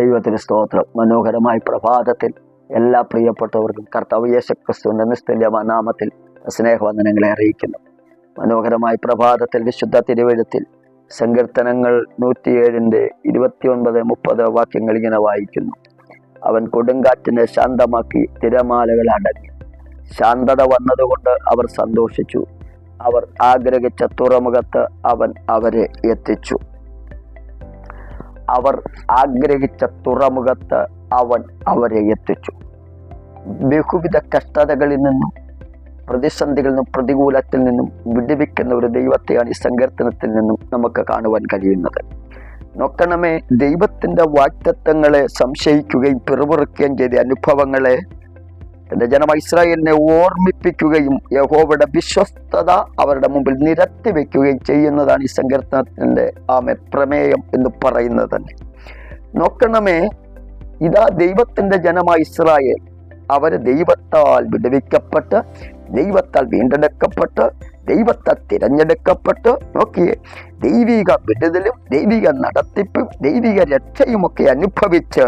ദൈവത്തിന് സ്തോത്രം. മനോഹരമായ പ്രഭാതത്തിൽ എല്ലാ പ്രിയപ്പെട്ടവർക്കും കർത്താവ് യേശുക്രിസ്തുവിന്റെ നിസ്തുല്യമായ നാമത്തിൽ സ്നേഹവന്ദനങ്ങളെ അറിയിക്കുന്നു. മനോഹരമായ പ്രഭാതത്തിൽ വിശുദ്ധ തിരുവഴുത്തിൽ സങ്കീർത്തനങ്ങൾ നൂറ്റിയേഴിന്റെ ഇരുപത്തിയൊൻപത് മുപ്പത് വാക്യങ്ങൾ ഇങ്ങനെ വായിക്കുന്നു. അവൻ കൊടുങ്കാറ്റിനെ ശാന്തമാക്കി തിരമാലകൾ അടങ്ങി ശാന്തത വന്നതുകൊണ്ട് അവർ സന്തോഷിച്ചു. അവർ ആഗ്രഹിച്ച തുറമുഖത്ത് അവൻ അവരെ എത്തിച്ചു. അവർ ആഗ്രഹിച്ച തുറമുഖത്ത് അവൻ അവരെ എത്തിച്ചു. ബഹുവിധ കഷ്ടതകളിൽ നിന്നും പ്രതിസന്ധികളിൽ നിന്നും പ്രതികൂലത്തിൽ നിന്നും വിടുവിക്കുന്ന ഒരു ദൈവത്തെയാണ് ഈ സങ്കീർത്തനത്തിൽ നിന്നും നമുക്ക് കാണുവാൻ കഴിയുന്നത്. നോക്കണമേ ദൈവത്തിന്റെ വാക്തത്വങ്ങളെ സംശയിക്കുകയും പിറുപിറുക്കുകയും ചെയ്ത അനുഭവങ്ങളെ തന്റെ ജനം ഇസ്രായേലിനെ ഓർമ്മിപ്പിക്കുകയും യഹോവയുടെ വിശ്വസ്തത അവരുടെ മുമ്പിൽ നിരത്തി വെക്കുകയും ചെയ്യുന്നതാണ് ഈ സങ്കീർത്തനത്തിന്റെ ആമെ പ്രമേയം എന്ന് പറയുന്നത് തന്നെ. നോക്കണമേ ഇതാ ദൈവത്തിന്റെ ജനമായ ഇസ്രായേൽ. അവർ ദൈവത്താൽ വിടുവിക്കപ്പെട്ട് ദൈവത്താൽ വീണ്ടെടുക്കപ്പെട്ട് ദൈവത്താൽ തിരഞ്ഞെടുക്കപ്പെട്ട് നോക്കിയേ ദൈവിക വിടുതലും ദൈവിക നടത്തിപ്പും ദൈവിക രക്ഷയുമൊക്കെ അനുഭവിച്ച്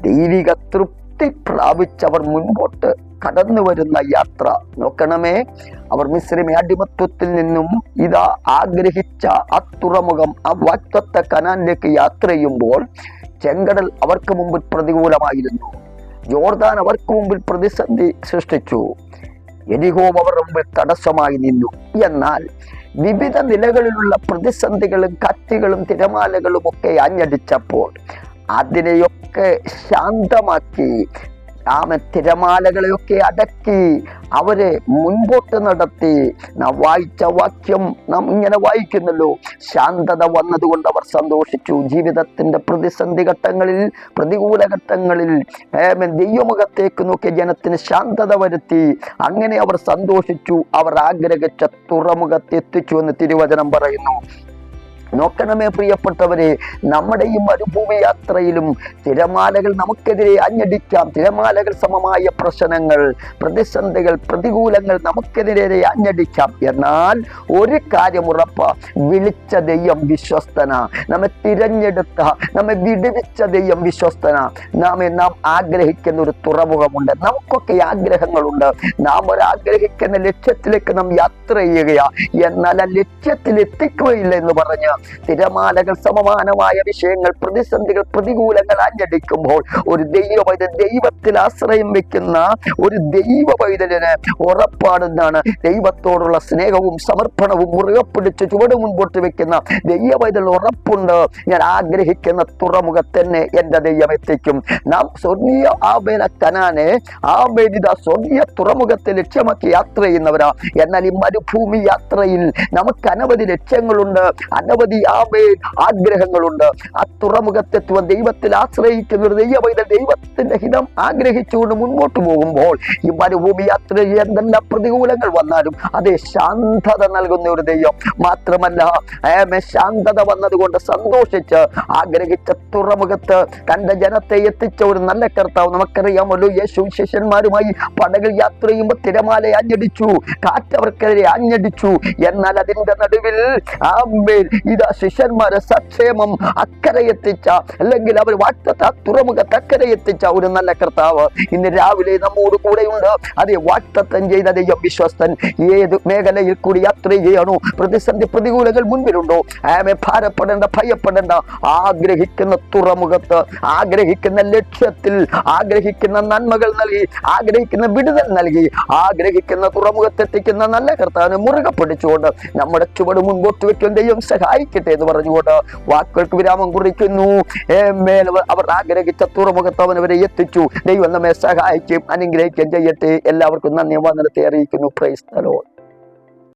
ദൈവിക തൃപ്തി പ്രാപിച്ചവർ മുൻപോട്ട് കടന്നു വരുന്ന യാത്ര. നോക്കണമേ അവർ മിശ്രമ അടിമത്വത്തിൽ നിന്നും ഇതാ ആഗ്രഹിച്ച ആ തുറമുഖം ആ വാക്തത്വ കനാനിലേക്ക് യാത്ര ചെയ്യുമ്പോൾ ചെങ്കടൽ അവർക്ക് മുമ്പിൽ പ്രതികൂലമായിരുന്നു. ജോർദാൻ അവർക്ക് മുമ്പിൽ പ്രതിസന്ധി സൃഷ്ടിച്ചു. എരിഹോം അവരുടെ മുമ്പിൽ തടസ്സമായി നിന്നു. എന്നാൽ വിവിധ നിലകളിലുള്ള പ്രതിസന്ധികളും കത്തികളും തിരമാലകളും ഒക്കെ അഞ്ഞടിച്ചപ്പോൾ അതിനെയൊക്കെ ശാന്തമാക്കി രാമൻ തിരമാലകളെയൊക്കെ അടക്കി അവരെ മുൻപോട്ട് നടത്തി. നാം വായിച്ച വാക്യം നാം ഇങ്ങനെ വായിക്കുന്നല്ലോ ശാന്തത വന്നതുകൊണ്ട് അവർ സന്തോഷിച്ചു. ജീവിതത്തിന്റെ പ്രതിസന്ധി ഘട്ടങ്ങളിൽ പ്രതികൂല ഘട്ടങ്ങളിൽ ദൈവമുഖത്തേക്ക് നോക്കി ജനത്തിന് ശാന്തത വരുത്തി. അങ്ങനെ അവർ സന്തോഷിച്ചു. അവർ ആഗ്രഹിച്ച തുറമുഖത്ത് എത്തിച്ചു എന്ന് തിരുവചനം പറയുന്നു. നോക്കണമേ പ്രിയപ്പെട്ടവരെ നമ്മുടെ ഈ മരുഭൂമി യാത്രയിലും തിരമാലകൾ നമുക്കെതിരെ അഞ്ഞടിക്കാം. തിരമാലകൾ സമമായ പ്രശ്നങ്ങൾ പ്രതിസന്ധികൾ പ്രതികൂലങ്ങൾ നമുക്കെതിരെ അഞ്ഞടിക്കാം. എന്നാൽ ഒരു കാര്യം ഉറപ്പ വിളിച്ച ദൈവം വിശ്വസ്തന. നമ്മെ തിരഞ്ഞെടുത്ത നമ്മെ വിടുവിച്ച ദൈവം വിശ്വസ്തന. നാം നാം ആഗ്രഹിക്കുന്ന ഒരു തുറമുഖമുണ്ട്. നമുക്കൊക്കെ ആഗ്രഹങ്ങളുണ്ട്. നാം ഒരാഗ്രഹിക്കുന്ന ലക്ഷ്യത്തിലേക്ക് നാം യാത്ര ചെയ്യുകയാ. എന്നാൽ ആ ലക്ഷ്യത്തിൽ എത്തിക്കുകയില്ല എന്ന് പറഞ്ഞ് തിരമാലകൾ സമമാനമായ വിഷയങ്ങൾ പ്രതിസന്ധികൾ പ്രതികൂലങ്ങൾ അഞ്ഞടിക്കുമ്പോൾ ഒരു ദൈവ ദൈവത്തിൽ ആശ്രയം വെക്കുന്ന ഒരു ദൈവ പൈതലിന് ഉറപ്പാടുന്നതാണ് ദൈവത്തോടുള്ള സ്നേഹവും സമർപ്പണവും മുറുകെ പിടിച്ച് ചുവട് മുൻപോട്ട് വെക്കുന്ന ദൈവ ഉറപ്പുണ്ട്. ഞാൻ ആഗ്രഹിക്കുന്ന തുറമുഖത്തന്നെ എന്റെ ദൈവം എത്തിക്കും. നാം സ്വർഗീയ ആബേല കനാനെ ആവേദിത സ്വർഗീയ തുറമുഖത്തെ ലക്ഷ്യമാക്കി യാത്ര ചെയ്യുന്നവരാ. എന്നാൽ ഈ മരുഭൂമി യാത്രയിൽ നമുക്ക് അനവധി ലക്ഷ്യങ്ങളുണ്ട്. അനവധി ആമേ ആഗ്രഹങ്ങളുണ്ട്. ആ തുറമുഖത്തെത്തുവാൻ ദൈവത്തിൽ ആശ്രയിക്കുന്ന ഒരു ദൈവ പൈതൽ ദൈവത്തിന്റെ ഹിതം ആഗ്രഹിച്ചുകൊണ്ട് മുന്നോട്ട് പോകുമ്പോൾ ഈ മരുഭൂമി യാത്രയിൽ എന്തെല്ലാം പ്രതികൂലങ്ങൾ വന്നാലും അതേ ശാന്തത നൽകുന്ന ഒരു ദൈവം. മാത്രമല്ല ശാന്തത വന്നതുകൊണ്ട് സന്തോഷിച്ച് ആഗ്രഹിച്ച തുറമുഖത്ത് തന്റെ ജനത്തെ എത്തിച്ച ഒരു നല്ല കർത്താവ് നമുക്കറിയാമല്ലോ യേശു ശിഷ്യന്മാരുമായി പടകൾ യാത്ര ചെയ്യുമ്പോൾ തിരമാല അഞ്ഞടിച്ചു കാറ്റവർക്കെതിരെ അഞ്ഞടിച്ചു എന്നാൽ അതിന്റെ നടുവിൽ ആമേൽ ഇതാ ശിഷ്യന്മാരെ സക്ഷേമം അക്കരെ എത്തിച്ച അല്ലെങ്കിൽ അവർ വാക്തത്തെ തുറമുഖത്ത് അക്കരെ എത്തിച്ച ഒരു നല്ല കർത്താവ് ഇന്ന് രാവിലെ നമ്മോട് കൂടെയുണ്ട്. അതേ വാക്തത്വം ചെയ്ത ദൈവം വിശ്വസ്തൻ. ഏത് മേഖലയിൽ കൂടി യാത്ര ചെയ്യണോ? പ്രതിസന്ധി പ്രതികൂലങ്ങൾ മുൻപിലുണ്ടോ? ആമെ ഭാരപ്പെടേണ്ട ഭയപ്പെടേണ്ട. ആഗ്രഹിക്കുന്ന തുറമുഖത്ത് ആഗ്രഹിക്കുന്ന ലക്ഷ്യത്തിൽ ആഗ്രഹിക്കുന്ന നന്മകൾ നൽകി ആഗ്രഹിക്കുന്ന വിടുതൽ നൽകി ആഗ്രഹിക്കുന്ന തുറമുഖത്തെത്തിക്കുന്ന നല്ല കർത്താവിനെ മുറുകെ പിടിച്ചുകൊണ്ട് നമ്മുടെ ചുവട് മുൻപോട്ട് വെക്കും ദൈവം സഹായിക്കട്ടെ എന്ന് പറഞ്ഞുകൊണ്ട് വാക്കുകൾക്ക് വിരാമം കുറിക്കുന്നു. അവർ ആഗ്രഹിച്ച തുറമുഖത്ത് അവൻ അവരെ എത്തിച്ചു. ദൈവം നമ്മെ സഹായിക്കും അനുഗ്രഹിക്കുകയും ചെയ്യട്ടെ. എല്ലാവർക്കും നന്ദി വന്നിടത്തെ അറിയിക്കുന്നു. പ്രൈസ്തലോ